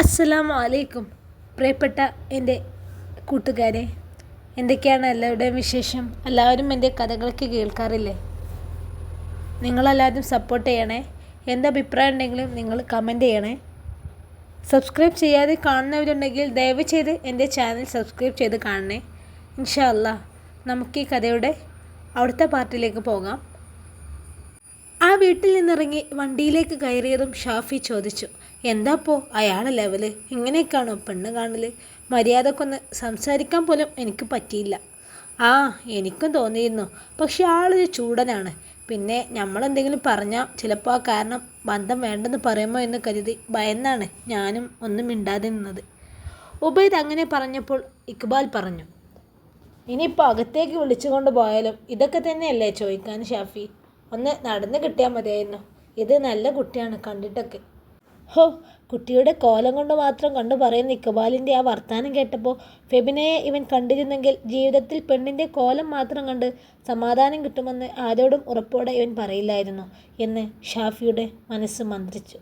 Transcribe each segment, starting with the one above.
അസ്സലാമു അലൈക്കും പ്രിയപ്പെട്ട എന്റെ കൂട്ടുകാരെ എന്തൊക്കെയാണ് എല്ലാവരുടെയും വിശേഷം? എല്ലാവരും എന്റെ കഥകളൊക്കെ കേൾക്കാറില്ലേ? നിങ്ങളെല്ലാവരും സപ്പോർട്ട് ചെയ്യണേ. എന്ത് അഭിപ്രായം ഉണ്ടെങ്കിലും നിങ്ങൾ കമന്റ് ചെയ്യണേ. സബ്സ്ക്രൈബ് ചെയ്യാതെ കാണുന്നവരുണ്ടെങ്കിൽ ദയവ് ചെയ്ത് എന്റെ ചാനൽ സബ്സ്ക്രൈബ് ചെയ്ത് കാണണേ. ഇൻഷല്ല നമുക്ക് ഈ കഥയുടെ അവിടുത്തെ പാർട്ടിലേക്ക് പോകാം. ആ വീട്ടിൽ നിന്നിറങ്ങി വണ്ടിയിലേക്ക് കയറിയതും ഷാഫി ചോദിച്ചു എന്താപ്പോ? അയാളെ ലെവൽ ഇങ്ങനെയൊക്കെയാണോ പെണ്ണ് കാണൽ മര്യാദക്കൊന്ന് സംസാരിക്കാൻ പോലും എനിക്ക് പറ്റിയില്ല. ആ എനിക്കും തോന്നിയിരുന്നു. പക്ഷെ ആളൊരു ചൂടനാണ്. പിന്നെ നമ്മളെന്തെങ്കിലും പറഞ്ഞാൽ ചിലപ്പോൾ ആ കാരണം ബന്ധം വേണ്ടെന്ന് പറയുമോ എന്ന് കരുതി ഭയന്നാണ് ഞാനും ഒന്നും മിണ്ടാതെ നിന്നത് ഉബൈദ് അങ്ങനെ പറഞ്ഞപ്പോൾ ഇക്ബാൽ പറഞ്ഞു ഇനിയിപ്പോൾ അകത്തേക്ക് വിളിച്ചുകൊണ്ട് പോയാലും ഇതൊക്കെ തന്നെയല്ലേ ചോദിക്കാൻ ഷാഫി? ഒന്ന് നടന്ന് കിട്ടിയാൽ മതിയായിരുന്നു. ഇത് നല്ല കുട്ടിയാണ് കണ്ടിട്ടൊക്കെ. ഹോ കുട്ടിയുടെ കോലം കൊണ്ട് മാത്രം കണ്ടു പറയുന്ന ഇക്കബാലിന്റെ ആ വർത്താനം കേട്ടപ്പോൾ ഫെബിനയെ ഇവൻ കണ്ടിരുന്നെങ്കിൽ ജീവിതത്തിൽ പെണ്ണിന്റെ കോലം മാത്രം കണ്ട് സമാധാനം കിട്ടുമെന്ന് ആരോടും ഉറപ്പോടെ ഇവൻ പറയില്ലായിരുന്നു എന്ന് ഷാഫിയുടെ മനസ്സ് മന്ത്രിച്ചു.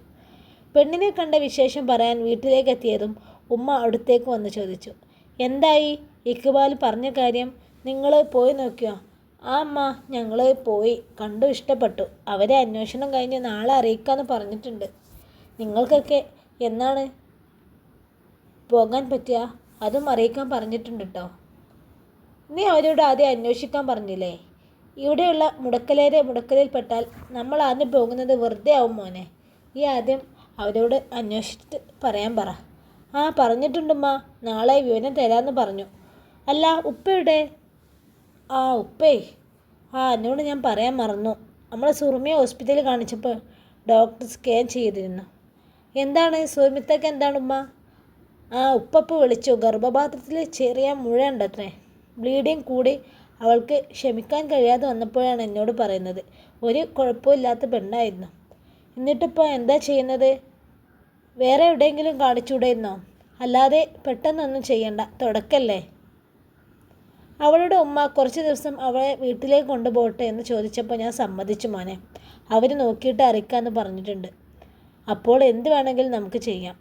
പെണ്ണിനെ കണ്ട വിശേഷം പറയാൻ വീട്ടിലേക്ക് എത്തിയതും ഉമ്മ അടുത്തേക്ക് വന്ന് ചോദിച്ചു എന്തായി? ഇക്ബാൽ പറഞ്ഞ കാര്യം നിങ്ങൾ പോയി നോക്കിയോ? ആ അമ്മ ഞങ്ങൾ പോയി. കണ്ടു ഇഷ്ടപ്പെട്ടു. അവരെ അന്വേഷണം കഴിഞ്ഞ് നാളെ അറിയിക്കാമെന്ന് പറഞ്ഞിട്ടുണ്ട്. നിങ്ങൾക്കൊക്കെ എന്നാണ്? പോകാൻ പറ്റുക അതും അറിയിക്കാൻ പറഞ്ഞിട്ടുണ്ട് കേട്ടോ നീ അവരോട് ആദ്യം അന്വേഷിക്കാൻ പറഞ്ഞില്ലേ? ഇവിടെയുള്ള മുടക്കലേരെ മുടക്കലിൽപ്പെട്ടാൽ നമ്മൾ ആദ്യം പോകുന്നത് വെറുതെ ആവും മോനെ. നീ ആദ്യം അവരോട് അന്വേഷിച്ചിട്ട് പറയാൻ പറ. ആ പറഞ്ഞിട്ടുണ്ടമ്മ. നാളെ വിവരം തരാമെന്ന് പറഞ്ഞു. അല്ല ഉപ്പയുടെ ആ ഉപ്പേ. ആ എന്നോട് ഞാൻ പറയാൻ മറന്നു. നമ്മളെ സുറുമിയെ ഹോസ്പിറ്റലിൽ കാണിച്ചപ്പോൾ ഡോക്ടർ സ്കാൻ ചെയ്തിരുന്നു. എന്താണ്? സുമിത്തക്ക് എന്താണ് ഉമ്മ? ആ ഉപ്പപ്പ് വിളിച്ചു. ഗർഭപാത്രത്തിൽ ചെറിയ മുഴ ഉണ്ടത്രേ ബ്ലീഡിങ് കൂടി അവൾക്ക് ക്ഷമിക്കാൻ കഴിയാതെ വന്നപ്പോഴാണ് എന്നോട് പറയുന്നത്. ഒരു കുഴപ്പമില്ലാത്ത പെണ്ണായിരുന്നു. എന്നിട്ടിപ്പോൾ എന്താ ചെയ്യുന്നത്? വേറെ എവിടെയെങ്കിലും കാണിച്ചുകൂടെയിരുന്നോ അല്ലാതെ പെട്ടെന്നൊന്നും ചെയ്യണ്ട. തുടക്കല്ലേ? അവളുടെ ഉമ്മ കുറച്ച് ദിവസം അവളെ വീട്ടിലേക്ക് കൊണ്ടുപോകട്ടെ എന്ന് ചോദിച്ചപ്പോൾ ഞാൻ സമ്മതിച്ചു മോനെ. അവർ നോക്കിയിട്ട് അറിയിക്കാമെന്ന് പറഞ്ഞിട്ടുണ്ട്. അപ്പോൾ എന്ത് വേണമെങ്കിലും നമുക്ക് ചെയ്യാം.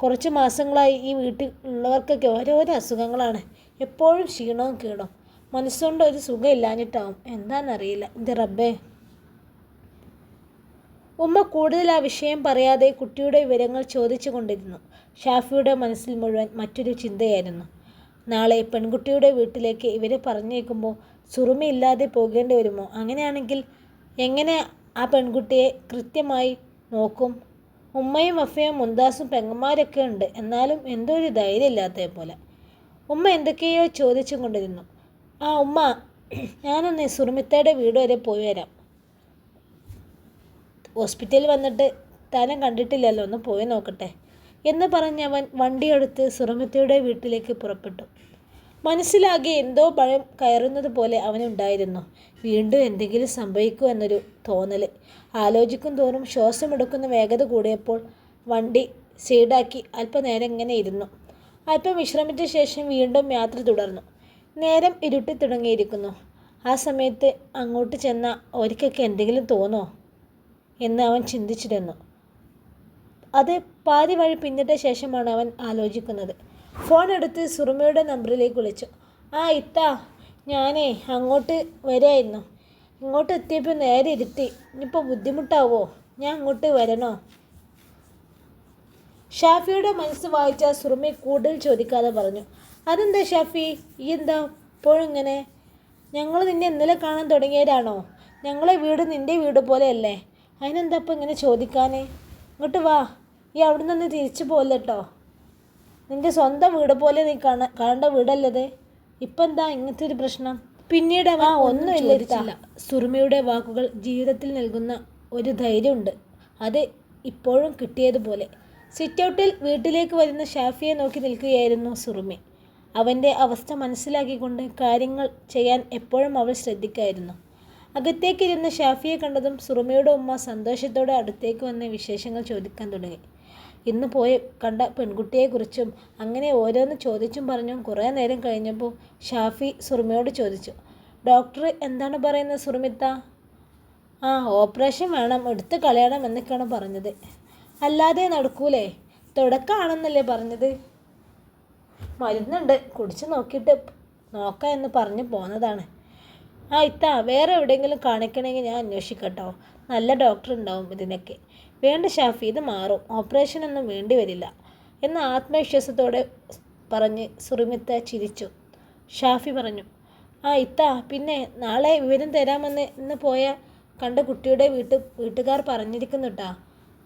കുറച്ച് മാസങ്ങളായി ഈ വീട്ടിൽ ഉള്ളവർക്കൊക്കെ ഓരോരോ അസുഖങ്ങളാണ്. എപ്പോഴും ക്ഷീണവും കീണവും മനസ്സുകൊണ്ട് ഒരു സുഖം ഇല്ലാഞ്ഞിട്ടാവും. എന്താണെന്നറിയില്ല. ഇത് റബ്ബേ. ഉമ്മ കൂടുതൽ ആ വിഷയം പറയാതെ കുട്ടിയുടെ വിവരങ്ങൾ ചോദിച്ചു കൊണ്ടിരുന്നു. ഷാഫിയുടെ മനസ്സിൽ മുഴുവൻ മറ്റൊരു ചിന്തയായിരുന്നു. നാളെ പെൺകുട്ടിയുടെ വീട്ടിലേക്ക് ഇവരെ പറഞ്ഞേക്കുമ്പോൾ സുറുമയില്ലാതെ പോകേണ്ടി വരുമോ? അങ്ങനെയാണെങ്കിൽ എങ്ങനെ ആ പെൺകുട്ടിയെ കൃത്യമായി നോക്കും? ഉമ്മയും അഫയും മുന്താസും പെങ്ങന്മാരൊക്കെ ഉണ്ട്. എന്നാലും എന്തോ ഒരു ധൈര്യമില്ലാത്ത പോലെ. ഉമ്മ എന്തൊക്കെയോ ചോദിച്ചും കൊണ്ടിരുന്നു. ആ ഉമ്മ ഞാനൊന്ന് സുറുമിത്തയുടെ വീട് വരെ പോയി വരാം. ഹോസ്പിറ്റലിൽ വന്നിട്ട് താനും കണ്ടിട്ടില്ലല്ലോ ഒന്ന് പോയി നോക്കട്ടെ. എന്ന് പറഞ്ഞവൻ വണ്ടിയെടുത്ത് സുറമിത്തയുടെ വീട്ടിലേക്ക് പുറപ്പെട്ടു. മനസ്സിലാകെ എന്തോ ഭയം കയറുന്നത് പോലെ അവനുണ്ടായിരുന്നു. വീണ്ടും എന്തെങ്കിലും സംഭവിക്കൂ എന്നൊരു തോന്നൽ ആലോചിക്കും തോറും ശ്വാസമെടുക്കുന്ന വേഗത കൂടിയപ്പോൾ വണ്ടി സൈഡാക്കി അല്പനേരം ഇങ്ങനെ ഇരുന്നു. അല്പം വിശ്രമിച്ച ശേഷം വീണ്ടും യാത്ര തുടർന്നു. നേരം ഇരുട്ടി തുടങ്ങിയിരിക്കുന്നു. ആ സമയത്ത് അങ്ങോട്ട് ചെന്ന ഒരിക്കൊക്കെ എന്തെങ്കിലും തോന്നോ എന്ന് അവൻ ചിന്തിച്ചിരുന്നു. അത് പാതി വഴി പിന്നിട്ട ശേഷമാണ് അവൻ ആലോചിക്കുന്നത്. ഫോൺ എടുത്ത് സുറുമയുടെ നമ്പറിലേക്ക് വിളിച്ചു. ആ ഇത്ത ഞാനേ അങ്ങോട്ട് വരായിരുന്നു. ഇങ്ങോട്ട് എത്തിയപ്പോൾ നേരെ ഇരുത്തി. ഇനിയിപ്പോൾ ബുദ്ധിമുട്ടാവോ? ഞാൻ അങ്ങോട്ട് വരണോ? ഷാഫിയുടെ മനസ്സ് വായിച്ച സുറുമി കൂടുതൽ ചോദിക്കാതെ പറഞ്ഞു. അതെന്താ ഷാഫി? ഈ എന്താ? ഇപ്പോഴും ഇങ്ങനെ ഞങ്ങൾ നിന്നെ ഇന്നലെ കാണാൻ തുടങ്ങിയവരാണോ? ഞങ്ങളെ വീട് നിന്റെ വീട് പോലെയല്ലേ? അതിനെന്താ ഇപ്പം ഇങ്ങനെ ചോദിക്കാനേ? ഇങ്ങോട്ട് വാ. ഈ അവിടെ നിന്ന് തിരിച്ചു കേട്ടോ നിന്റെ സ്വന്തം വീട് പോലെ നീ കാണ കാണേണ്ട വീടല്ലത്? ഇപ്പം എന്താ ഇങ്ങനത്തെ ഒരു പ്രശ്നം? പിന്നീട് അവൻ ഒന്നും ചോദിച്ചില്ല. സുറുമയുടെ വാക്കുകൾ ജീവിതത്തിൽ നൽകുന്ന ഒരു ധൈര്യമുണ്ട്. അത് ഇപ്പോഴും കിട്ടിയതുപോലെ. സിറ്റൗട്ടിൽ വീട്ടിലേക്ക് വരുന്ന ഷാഫിയെ നോക്കി നിൽക്കുകയായിരുന്നു സുറുമി. അവന്റെ അവസ്ഥ മനസ്സിലാക്കിക്കൊണ്ട് കാര്യങ്ങൾ ചെയ്യാൻ എപ്പോഴും അവൾ ശ്രദ്ധിക്കായിരുന്നു. അകത്തേക്കിരുന്ന ഷാഫിയെ കണ്ടതും സുറുമയുടെ ഉമ്മ സന്തോഷത്തോടെ അടുത്തേക്ക് വന്ന് വിശേഷങ്ങൾ ചോദിക്കാൻ തുടങ്ങി. ഇന്ന് പോയി കണ്ട പെൺകുട്ടിയെക്കുറിച്ചും അങ്ങനെ ഓരോന്ന് ചോദിച്ചും പറഞ്ഞും കുറേ നേരം കഴിഞ്ഞപ്പോൾ ഷാഫി സുറുമയോട് ചോദിച്ചു ഡോക്ടർ എന്താണ് പറയുന്നത് സുറുമിത്ത ആ ഓപ്പറേഷൻ വേണം എടുത്ത് കളയണം എന്നൊക്കെയാണ് പറഞ്ഞത്. അല്ലാതെ നടക്കൂലേ തുടക്കമാണെന്നല്ലേ പറഞ്ഞത്? മരുന്നുണ്ട് കുടിച്ച് നോക്കിയിട്ട് നോക്കാം എന്ന് പറഞ്ഞ് പോന്നതാണ്. ആ ഇത്ത വേറെ എവിടെയെങ്കിലും കാണിക്കണമെങ്കിൽ ഞാൻ അന്വേഷിക്കട്ടോ. നല്ല ഡോക്ടർ ഉണ്ടാവും ഇതിനൊക്കെ. വേണ്ട ഷാഫി ഇത് മാറും. ഓപ്പറേഷനൊന്നും വേണ്ടി വരില്ല. എന്ന ആത്മവിശ്വാസത്തോടെ പറഞ്ഞ് സുറിമിത്ത ചിരിച്ചു. ഷാഫി പറഞ്ഞു ആ ഇത്ത പിന്നെ നാളെ വിവരം തരാമെന്ന് ഇന്ന് പോയ കണ്ട കുട്ടിയുടെ വീട്ട് വീട്ടുകാർ പറഞ്ഞിരിക്കുന്നുട്ടാ.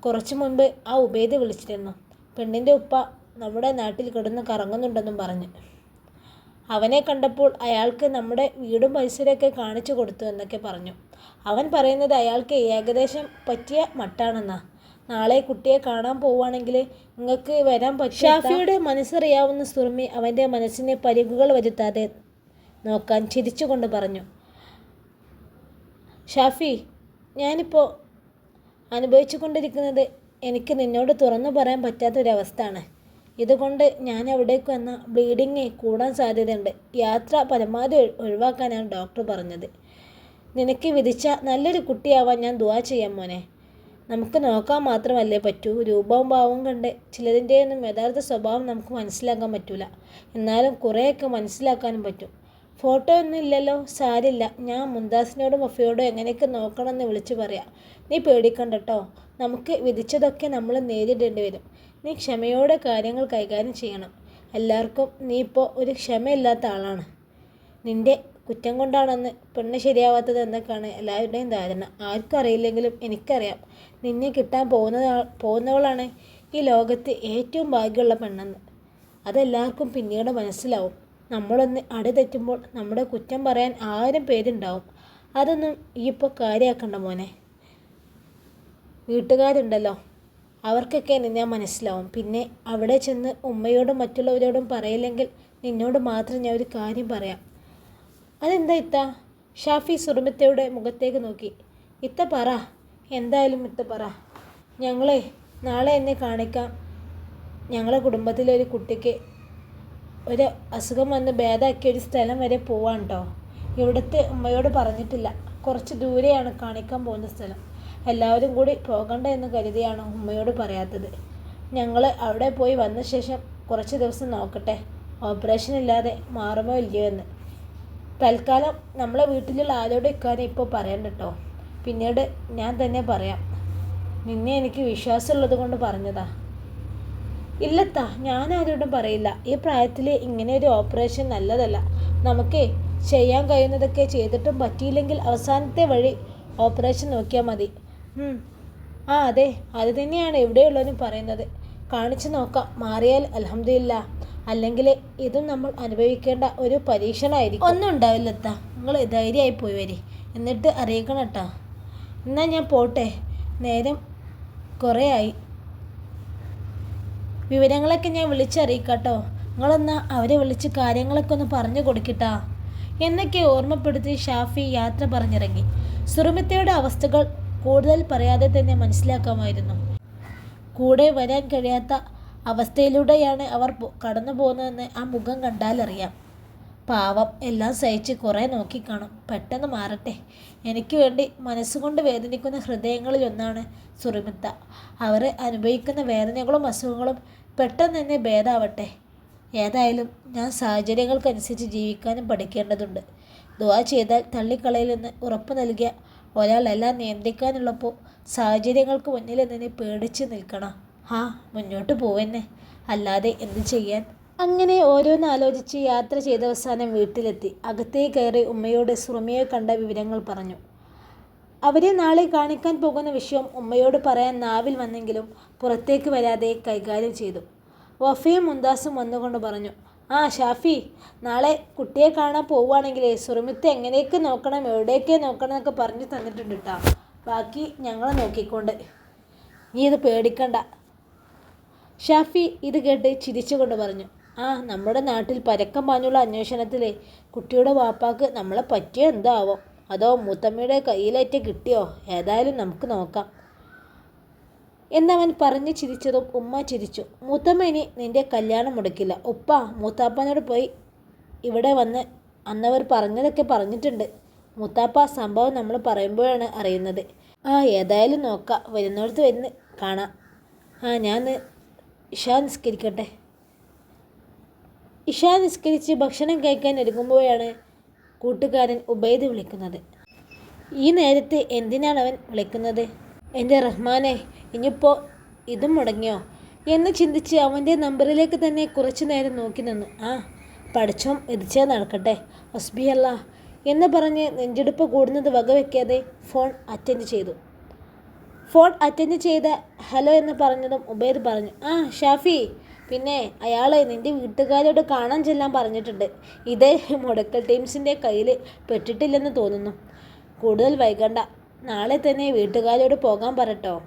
കുറച്ചു മുൻപ് ആ ഉബേദ് വിളിച്ചിരുന്നു. പെണ്ണിന്റെ ഉപ്പ നമ്മുടെ നാട്ടിൽ കിടന്ന് കറങ്ങുന്നുണ്ടെന്നും പറഞ്ഞ്. അവനെ കണ്ടപ്പോൾ അയാൾക്ക് നമ്മുടെ വീടും പരിസരമൊക്കെ കാണിച്ചു കൊടുത്തു എന്നൊക്കെ പറഞ്ഞു. അവൻ പറയുന്നത് അയാൾക്ക് ഏകദേശം പറ്റിയ മട്ടാണെന്നാ. നാളെ കുട്ടിയെ കാണാൻ പോവുകയാണെങ്കിൽ നിങ്ങൾക്ക് വരാൻ പറ്റും ഷാഫിയുടെ മനസ്സറിയാവുന്ന സുർമി അവന്റെ മനസ്സിനെ പരിക്കുകൾ വരുത്താതെ നോക്കാൻ ചിരിച്ചുകൊണ്ട് പറഞ്ഞു. ഷാഫി ഞാനിപ്പോൾ അനുഭവിച്ചു കൊണ്ടിരിക്കുന്നത് എനിക്ക് നിന്നോട് തുറന്നു പറയാൻ പറ്റാത്തൊരവസ്ഥയാണ്. ഇതുകൊണ്ട് ഞാൻ അവിടേക്ക് വന്ന ബ്ലീഡിങ് കൂടാൻ സാധ്യതയുണ്ട്. യാത്ര പരമാവധി ഒഴി- ഒഴിവാക്കാനാണ് ഡോക്ടർ പറഞ്ഞത്. നിനക്ക് വിധിച്ച നല്ലൊരു കുട്ടിയാവാൻ ഞാൻ ദുവാ ചെയ്യാം മോനെ. നമുക്ക് നോക്കാൻ മാത്രമല്ലേ പറ്റൂ. രൂപവും ഭാവവും കണ്ട് ചിലതിന്റെയൊന്നും യഥാർത്ഥ സ്വഭാവം നമുക്ക് മനസ്സിലാക്കാൻ പറ്റൂല. എന്നാലും കുറേയൊക്കെ മനസ്സിലാക്കാനും പറ്റും. ഫോട്ടോ ഒന്നും ഇല്ലല്ലോ. സാരില്ല. ഞാൻ മുന്താസിനോടും വഫയോടും എങ്ങനെയൊക്കെ നോക്കണമെന്ന് വിളിച്ചു പറയാം. നീ പേടിക്കണ്ടട്ടോ നമുക്ക് വിധിച്ചതൊക്കെ നമ്മൾ നേരിടേണ്ടി വരും. നീ ക്ഷമയോടെ കാര്യങ്ങൾ കൈകാര്യം ചെയ്യണം. എല്ലാവർക്കും നീ ഇപ്പോൾ ഒരു ക്ഷമയില്ലാത്ത ആളാണ്. നിന്റെ കുറ്റം കൊണ്ടാണെന്ന് പെണ്ണ് ശരിയാവാത്തത് എന്നൊക്കെയാണ് എല്ലാവരുടെയും ധാരണ. ആർക്കും അറിയില്ലെങ്കിലും എനിക്കറിയാം. നിന്നെ കിട്ടാൻ പോകുന്ന പോകുന്നവളാണ് ഈ ലോകത്ത് ഏറ്റവും ഭാഗ്യമുള്ള പെണ്ണെന്ന്. അതെല്ലാവർക്കും പിന്നീട് മനസ്സിലാവും. നമ്മളൊന്ന് അടി തെറ്റുമ്പോൾ നമ്മുടെ കുറ്റം പറയാൻ ആയിരം പേരുണ്ടാവും. അതൊന്നും ഈ ഇപ്പോൾ കാര്യമാക്കണ്ട മോനെ. വീട്ടുകാരുണ്ടല്ലോ. അവർക്കൊക്കെ നിന്നെ മനസ്സിലാവും. പിന്നെ അവിടെ ചെന്ന് ഉമ്മയോടും മറ്റുള്ളവരോടും പറയില്ലെങ്കിൽ നിന്നോട് മാത്രം ഞാൻ ഒരു കാര്യം പറയാം. അതെന്താ ഇത്ത? ഷാഫി സുറുമത്തയുടെ മുഖത്തേക്ക് നോക്കി. ഇത്ത പറ. എന്തായാലും ഇത്ത പറ. ഞങ്ങളെ നാളെ എന്നെ കാണിക്കാം. ഞങ്ങളെ കുടുംബത്തിലെ ഒരു കുട്ടിക്ക് ഒരു അസുഖം വന്ന് ഭേദമാക്കിയ ഒരു സ്ഥലം വരെ പോവാൻ കേട്ടോ ഇവിടുത്തെ ഉമ്മയോട് പറഞ്ഞിട്ടില്ല. കുറച്ച് ദൂരെയാണ് കാണിക്കാൻ പോകുന്ന സ്ഥലം. എല്ലാവരും കൂടി പോകണ്ട എന്ന് കരുതിയാണ് ഉമ്മയോട് പറയാത്തത്. ഞങ്ങൾ അവിടെ പോയി വന്ന ശേഷം കുറച്ച് ദിവസം നോക്കട്ടെ. ഓപ്പറേഷൻ ഇല്ലാതെ മാറുമോ ഇല്ലയോ എന്ന്. തൽക്കാലം നമ്മളെ വീട്ടിലുള്ള ആരോടും ഇക്കാര്യം ഇപ്പോൾ പറയണ്ട കേട്ടോ പിന്നീട് ഞാൻ തന്നെ പറയാം. നിന്നെ എനിക്ക് വിശ്വാസമുള്ളത് കൊണ്ട് പറഞ്ഞതാ. ഇല്ലത്താ ഞാൻ ആരോടും പറയില്ല. ഈ പ്രായത്തിൽ ഇങ്ങനെ ഒരു ഓപ്പറേഷൻ നല്ലതല്ല. നമുക്ക് ചെയ്യാൻ കഴിയുന്നതൊക്കെ ചെയ്തിട്ടും പറ്റിയില്ലെങ്കിൽ അവസാനത്തെ വഴി ഓപ്പറേഷൻ നോക്കിയാൽ മതി. ആ അതെ. അത് തന്നെയാണ് ഇവിടെയുള്ളവരും പറയുന്നത്. കാണിച്ചു നോക്കാം. മാറിയാൽ അലഹമില്ല അല്ലെങ്കിൽ ഇതും നമ്മൾ അനുഭവിക്കേണ്ട ഒരു പരീക്ഷണമായിരിക്കും ഒന്നും ഉണ്ടാവില്ല എത്താ നിങ്ങൾ ധൈര്യമായി പോയി വരി. എന്നിട്ട് അറിയിക്കണം കേട്ടോ എന്നാൽ ഞാൻ പോട്ടെ. നേരം കുറേ ആയി. വിവരങ്ങളൊക്കെ ഞാൻ വിളിച്ചറിയിക്കാട്ടോ നിങ്ങളെന്നാൽ അവരെ വിളിച്ച് കാര്യങ്ങളൊക്കെ ഒന്ന് പറഞ്ഞു കൊടുക്കിട്ടാ എന്നൊക്കെ ഓർമ്മപ്പെടുത്തി ഷാഫി യാത്ര പറഞ്ഞിറങ്ങി. സുറുമിത്തയുടെ അവസ്ഥകൾ കൂടുതൽ പറയാതെ തന്നെ മനസ്സിലാക്കാമായിരുന്നു. കൂടെ വരാൻ കഴിയാത്ത അവസ്ഥയിലൂടെയാണ് അവർ കടന്നു പോകുന്നതെന്ന് ആ മുഖം കണ്ടാലറിയാം പാവം എല്ലാം സഹിച്ച് കുറേ നോക്കിക്കാണും പെട്ടെന്ന് മാറട്ടെ. എനിക്ക് വേണ്ടി മനസ്സുകൊണ്ട് വേദനിക്കുന്ന ഹൃദയങ്ങളിൽ ഒന്നാണ് സുറിമിത്ത. അവർ അനുഭവിക്കുന്ന വേദനകളും അസുഖങ്ങളും പെട്ടെന്ന് തന്നെ ഭേദാവട്ടെ. ഏതായാലും ഞാൻ സാഹചര്യങ്ങൾക്കനുസരിച്ച് ജീവിക്കാനും പഠിക്കേണ്ടതുണ്ട്. ദുവാ ചെയ്താൽ തള്ളിക്കളയിൽ നിന്ന് ഉറപ്പ് നൽകിയ ഒരാൾ എല്ലാം നിയന്ത്രിക്കാനുള്ളപ്പോൾ സാഹചര്യങ്ങൾക്ക് മുന്നിൽ നിന്നെ പേടിച്ച് നിൽക്കണം. ആ മുന്നോട്ട് പോവെന്നെ. അല്ലാതെ എന്ത് ചെയ്യാൻ? അങ്ങനെ ഓരോന്നാലോചിച്ച് യാത്ര ചെയ്ത അവസാനം വീട്ടിലെത്തി. അകത്തേ കയറി ഉമ്മയോട് സുറുമിയെ കണ്ട വിവരങ്ങൾ പറഞ്ഞു. അവരെ നാളെ കാണിക്കാൻ പോകുന്ന വിഷയം ഉമ്മയോട് പറയാൻ നാവിൽ വന്നെങ്കിലും പുറത്തേക്ക് വരാതെ കൈകാര്യം ചെയ്തു. വഫയും മുന്താസും വന്നുകൊണ്ട് പറഞ്ഞു ആ ഷാഫി നാളെ കുട്ടിയെ കാണാൻ പോവുകയാണെങ്കിൽ സുറമിത്ത് എങ്ങനെയൊക്കെ നോക്കണം എവിടെയൊക്കെ നോക്കണം എന്നൊക്കെ പറഞ്ഞു തന്നിട്ടുണ്ട് കേട്ടോ ബാക്കി ഞങ്ങളെ നോക്കിക്കൊണ്ട്. നീ ഇത് പേടിക്കണ്ട. ഷാഫി ഇത് കേട്ട് ചിരിച്ചുകൊണ്ട് പറഞ്ഞു. ആ നമ്മുടെ നാട്ടിൽ പരക്കം പാഞ്ഞുള്ള അന്വേഷണത്തിൽ കുട്ടിയുടെ വാപ്പാക്ക് നമ്മളെ പറ്റിയോ എന്താവോ? അതോ മൂത്തമ്മയുടെ കയ്യിലേറ്റ് കിട്ടിയോ? ഏതായാലും നമുക്ക് നോക്കാം. എന്നവൻ പറഞ്ഞു ചിരിച്ചതും ഉമ്മ ചിരിച്ചു. മൂത്തമ്മ ഇനി നിന്റെ കല്യാണം മുടക്കില്ല. ഉപ്പ മൂത്താപ്പനോട് പോയി ഇവിടെ വന്ന് അന്നവർ പറഞ്ഞതൊക്കെ പറഞ്ഞിട്ടുണ്ട്. മൂത്താപ്പ സംഭവം നമ്മൾ പറയുമ്പോഴാണ് അറിയുന്നത്. ആ ഏതായാലും നോക്കാം. വരുന്നിടത്ത് വരുന്ന് കാണാം. ആ ഞാൻ ഇഷാ നിസ്കരിക്കട്ടെ. ഇഷാ നിസ്കരിച്ച് ഭക്ഷണം കഴിക്കാൻ ഒരുങ്ങുമ്പോഴാണ് കൂട്ടുകാരൻ ഉബൈദ് വിളിക്കുന്നത്. ഈ നേരത്തെ എന്തിനാണ് അവൻ വിളിക്കുന്നത്? എന്റെ റഹ്മാനെ ഇനിയിപ്പോൾ ഇതും മുടങ്ങിയോ? എന്ന് ചിന്തിച്ച് അവന്റെ നമ്പറിലേക്ക് തന്നെ കുറച്ചു നേരം നോക്കി നിന്നു. ആ പഠിച്ചോം എതിച്ചേ നടക്കട്ടെ ഹസ്ബി അല്ല എന്ന് പറഞ്ഞ് നെഞ്ചെടുപ്പ് കൂടുന്നത് വകവെക്കാതെ ഫോൺ അറ്റൻഡ് ചെയ്തു. ഫോൺ അറ്റൻഡ് ചെയ്ത ഹലോ എന്ന് പറഞ്ഞതും ഉബൈദ് പറഞ്ഞു ആ ഷാഫി പിന്നെ അയാൾ നിന്റെ വീട്ടുകാരോട് കാണാൻ ചെല്ലാൻ പറഞ്ഞിട്ടുണ്ട്. ഇതേ മുടക്കൽ ടീംസിന്റെ കയ്യിൽ പെട്ടിട്ടില്ലെന്ന് തോന്നുന്നു. കൂടുതൽ വൈകണ്ട. നാളെ തന്നെ വീട്ടുകാരോട് പോകാൻ പറട്ടോ.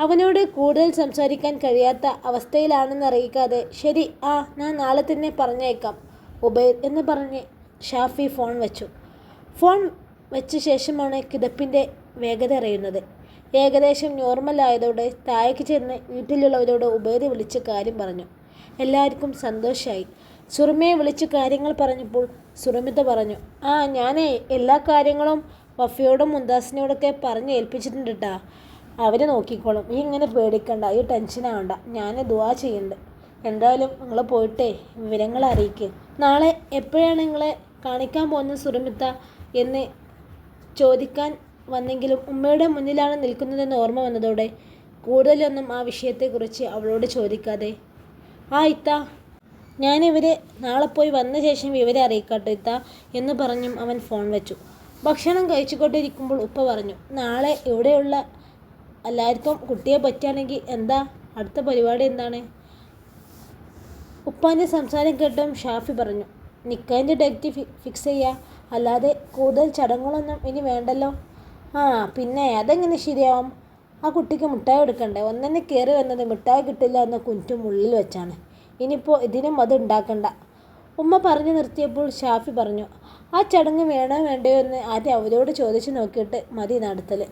അവനോട് കൂടുതൽ സംസാരിക്കാൻ കഴിയാത്ത അവസ്ഥയിലാണെന്ന് അറിയിക്കാതെ ശരി ആ ഞാൻ നാളെ തന്നെ പറഞ്ഞേക്കാം ഉബൈർ എന്ന് പറഞ്ഞ് ഷാഫി ഫോൺ വെച്ചു. ഫോൺ വെച്ച ശേഷമാണ് കിതപ്പിന്റെ വേഗത അറിയുന്നത്. ഏകദേശം നോർമൽ ആയതോടെ താഴേക്ക് ചെന്ന് വീട്ടിലുള്ളവരോട് ഉബൈദ് വിളിച്ച് കാര്യം പറഞ്ഞു. എല്ലാവർക്കും സന്തോഷമായി സുറുമയെ വിളിച്ച് കാര്യങ്ങൾ പറഞ്ഞപ്പോൾ സുറുമിത പറഞ്ഞു ആ ഞാനേ എല്ലാ കാര്യങ്ങളും വഫിയോടും മുന്താസിനോടൊക്കെ പറഞ്ഞ് ഏൽപ്പിച്ചിട്ടുണ്ട് കേട്ടാ അവർ നോക്കിക്കോളും. ഈ ഇങ്ങനെ പേടിക്കണ്ട. ഈ ടെൻഷൻ ആവണ്ട. ഞാൻ ദുവാ ചെയ്യണ്ട്. എന്തായാലും നിങ്ങൾ പോയിട്ടേ വിവരങ്ങൾ അറിയിക്ക്. നാളെ എപ്പോഴാണ് നിങ്ങളെ കാണിക്കാൻ പോകുന്ന സുരമിത്ത എന്ന് ചോദിക്കാൻ വന്നെങ്കിലും ഉമ്മയുടെ മുന്നിലാണ് നിൽക്കുന്നതെന്ന് ഓർമ്മ വന്നതോടെ കൂടുതലൊന്നും ആ വിഷയത്തെക്കുറിച്ച് അവളോട് ചോദിക്കാതെ ആ ഇത്ത ഞാനിവരെ നാളെ പോയി വന്ന ശേഷം വിവരം അറിയിക്കാട്ടോ ഇത്ത എന്ന് പറഞ്ഞും അവൻ ഫോൺ വെച്ചു. ഭക്ഷണം കഴിച്ചുകൊണ്ടിരിക്കുമ്പോൾ ഉപ്പ പറഞ്ഞു നാളെ ഇവിടെയുള്ള എല്ലാവർക്കും കുട്ടിയെ പറ്റുകയാണെങ്കിൽ എന്താ? അടുത്ത പരിപാടി എന്താണ്? ഉപ്പാന്റെ സംസാരം കേട്ടും ഷാഫി പറഞ്ഞു നിക്കാന്റെ ഡേറ്റ് ഫിക്സ് ചെയ്യുക അല്ലാതെ കൂടുതൽ ചടങ്ങുകളൊന്നും ഇനി വേണ്ടല്ലോ. ആ പിന്നെ അതെങ്ങനെ ശരിയാവും? ആ കുട്ടിക്ക് മിഠായി കൊടുക്കണ്ടേ? ഒന്നെന്നെ കയറി വന്നത് മിഠായി കിട്ടില്ല എന്ന കുഞ്ഞും ഉള്ളിൽ വെച്ചാണ്. ഇനിയിപ്പോൾ ഇതിനും അത് ഉണ്ടാക്കണ്ട. ഉമ്മ പറഞ്ഞു നിർത്തിയപ്പോൾ ഷാഫി പറഞ്ഞു ആ ചടങ്ങ് വേണോ വേണ്ടയോ എന്ന് ആദ്യം അവരോട് ചോദിച്ചു നോക്കിയിട്ട് മതി നടത്തൽ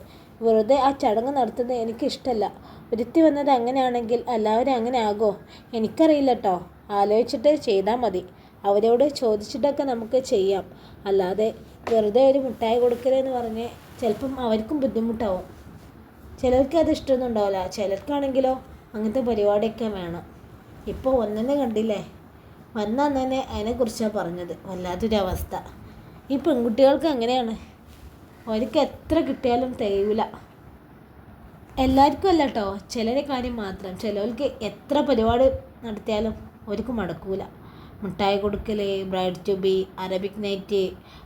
വെറുതെ ആ ചടങ്ങ് നടത്തുന്നത് എനിക്കിഷ്ടമല്ല ഒരുത്തി വന്നത് അങ്ങനെയാണെങ്കിൽ എല്ലാവരും അങ്ങനെ ആകോ? എനിക്കറിയില്ല കേട്ടോ ആലോചിച്ചിട്ട് ചെയ്താൽ മതി. അവരോട് ചോദിച്ചിട്ടൊക്കെ നമുക്ക് ചെയ്യാം. അല്ലാതെ വെറുതെ ഒരു മിഠായി കൊടുക്കലെന്ന് പറഞ്ഞ് ചിലപ്പം അവർക്കും ബുദ്ധിമുട്ടാവും. ചിലർക്ക് അത് ഇഷ്ടമൊന്നും ഉണ്ടാവില്ല. ചിലർക്കാണെങ്കിലോ അങ്ങനത്തെ പരിപാടിയൊക്കെ വേണം. ഇപ്പോൾ ഒന്നെന്നെ കണ്ടില്ലേ? വന്ന തന്നെ അതിനെക്കുറിച്ചാണ് പറഞ്ഞത്. വല്ലാത്തൊരവസ്ഥ. ഈ പെൺകുട്ടികൾക്ക് അങ്ങനെയാണ് അവർക്ക് എത്ര കിട്ടിയാലും തികയില്ല എല്ലാവർക്കും അല്ല കേട്ടോ ചിലരെ കാര്യം മാത്രം. ചിലവർക്ക് എത്ര പരിപാടി നടത്തിയാലും അവർക്ക് മടക്കൂല. മിഠായി കൊടുക്കൽ ബ്രൈഡ് ടു അറബിക് നൈറ്റ്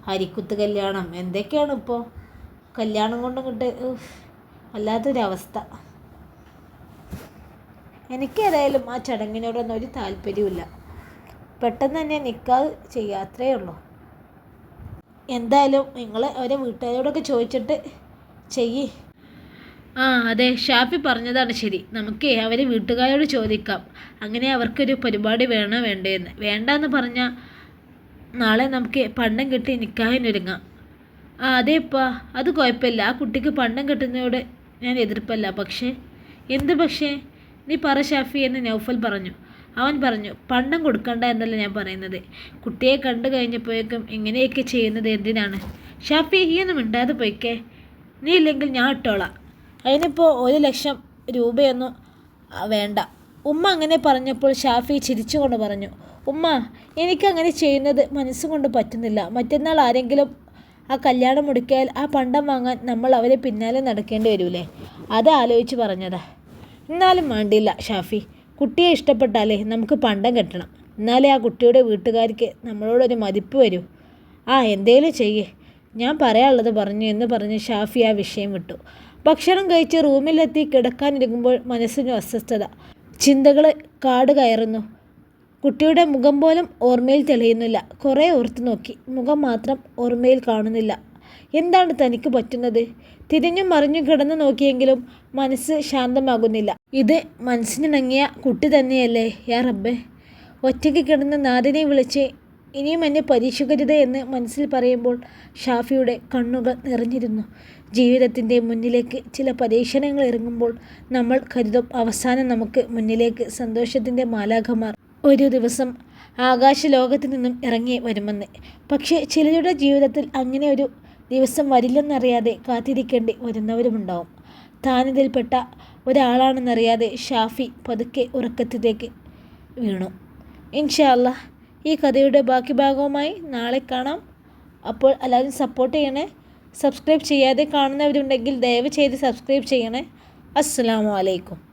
അരിക്കുത്ത് കല്യാണം എന്തൊക്കെയാണ് ഇപ്പോൾ കല്യാണം കൊണ്ടും കിട്ട് വല്ലാത്തൊരവസ്ഥ. എനിക്കേതായാലും ആ ചടങ്ങിനോടൊന്നും ഒരു താല്പര്യമില്ല പെട്ടെന്ന് തന്നെ നിക്കാഹ് ചെയ്യാത്രേ ഉള്ളൂ. എന്തായാലും നിങ്ങൾ അവരെ വീട്ടുകാരോടൊക്കെ ചോദിച്ചിട്ട് ചെയ്യ്. ആ അതെ. ഷാഫി പറഞ്ഞതാണ് ശരി. നമുക്ക് അവരെ വീട്ടുകാരോട് ചോദിക്കാം. അങ്ങനെ അവർക്കൊരു പരിപാടി വേണോ വേണ്ടേന്ന്. വേണ്ടെന്ന് പറഞ്ഞാൽ നാളെ നമുക്ക് പണ്ടം കെട്ടി നിൽക്കാനൊരുങ്ങാം ആ അതേപ്പാ. അത് കുഴപ്പമില്ല. ആ കുട്ടിക്ക് പണ്ടം കെട്ടുന്നതോട് ഞാൻ എതിർപ്പല്ല. പക്ഷേ എന്ത് പക്ഷേ? നീ പറ ഷാഫി എന്ന് നൗഫൽ പറഞ്ഞു. അവൻ പറഞ്ഞു പണ്ടം കൊടുക്കണ്ട എന്നല്ല ഞാൻ പറയുന്നത്. കുട്ടിയെ കണ്ടു കഴിഞ്ഞപ്പോഴേക്കും ഇങ്ങനെയൊക്കെ ചെയ്യുന്നത് എന്തിനാണ്? ഷാഫി ഈ ഒന്നും മിണ്ടാതെ പോയിക്കേ. നീ ഇല്ലെങ്കിൽ ഞാൻ ഇട്ടോളാം. അതിനിപ്പോൾ ഒരു ലക്ഷം രൂപയൊന്നും വേണ്ട. ഉമ്മ അങ്ങനെ പറഞ്ഞപ്പോൾ ഷാഫി ചിരിച്ചുകൊണ്ട് പറഞ്ഞു ഉമ്മ എനിക്കങ്ങനെ ചെയ്യുന്നത് മനസ്സുകൊണ്ട് പറ്റുന്നില്ല. മറ്റന്നാൾ ആരെങ്കിലും ആ കല്യാണം മുടക്കിയാൽ ആ പണ്ടം വാങ്ങാൻ നമ്മൾ അവരെ പിന്നാലെ നടക്കേണ്ടി വരൂലേ? അത് ആലോചിച്ച് പറഞ്ഞതാ. എന്നാലും വേണ്ടില്ല ഷാഫി. കുട്ടിയെ ഇഷ്ടപ്പെട്ടാലേ നമുക്ക് പണ്ടം കെട്ടണം. എന്നാലേ ആ കുട്ടിയുടെ വീട്ടുകാർക്ക് നമ്മളോടൊരു മതിപ്പ് വരൂ. ആ എന്തേലും ചെയ്യേ. ഞാൻ പറയാനുള്ളത് പറഞ്ഞു എന്ന് പറഞ്ഞ് ഷാഫി ആ വിഷയം വിട്ടു. ഭക്ഷണം കഴിച്ച് റൂമിലെത്തി കിടക്കാനിരിക്കുമ്പോൾ മനസ്സിന് അസ്വസ്ഥത. ചിന്തകൾ കാട് കയറുന്നു. കുട്ടിയുടെ മുഖം പോലും ഓർമ്മയിൽ തെളിയുന്നില്ല. കുറേ ഓർത്തു നോക്കി. മുഖം മാത്രം ഓർമ്മയിൽ കാണുന്നില്ല. എന്താണ് തനിക്ക് പറ്റുന്നത്? തിരിഞ്ഞും മറിഞ്ഞും കിടന്നു നോക്കിയെങ്കിലും മനസ്സ് ശാന്തമാകുന്നില്ല. ഇത് മനസ്സിനിണങ്ങിയ കുട്ടി തന്നെയല്ലേ? യാ റബ്ബേ. ഒറ്റയ്ക്ക് കിടന്ന് നാദിനെ വിളിച്ച് ഇനിയും എന്നെ പരീക്ഷിക്കരുത് എന്ന് മനസ്സിൽ പറയുമ്പോൾ ഷാഫിയുടെ കണ്ണുകൾ നിറഞ്ഞിരുന്നു. ജീവിതത്തിന്റെ മുന്നിലേക്ക് ചില പരീക്ഷണങ്ങൾ ഇറങ്ങുമ്പോൾ നമ്മൾ കരുതും അവസാനം നമുക്ക് മുന്നിലേക്ക് സന്തോഷത്തിന്റെ മാലാഖമാർ ഒരു ദിവസം ആകാശ ലോകത്ത് നിന്നും ഇറങ്ങി വരുമെന്ന്. പക്ഷേ ചിലരുടെ ജീവിതത്തിൽ അങ്ങനെ ഒരു ദിവസം വരില്ലെന്നറിയാതെ കാത്തിരിക്കേണ്ടി വരുന്നവരുമുണ്ടാവും. താനിതിൽപ്പെട്ട ഒരാളാണെന്നറിയാതെ ഷാഫി പതുക്കെ ഉറക്കത്തിലേക്ക് വീണു. ഇൻഷാല്ല ഈ കഥയുടെ ബാക്കി ഭാഗവുമായി നാളെ കാണാം. അപ്പോൾ എല്ലാവരും സപ്പോർട്ട് ചെയ്യണേ. സബ്സ്ക്രൈബ് ചെയ്യാതെ കാണുന്നവരുണ്ടെങ്കിൽ ദയവ് ചെയ്ത് സബ്സ്ക്രൈബ് ചെയ്യണേ. അസ്സാം വലൈക്കും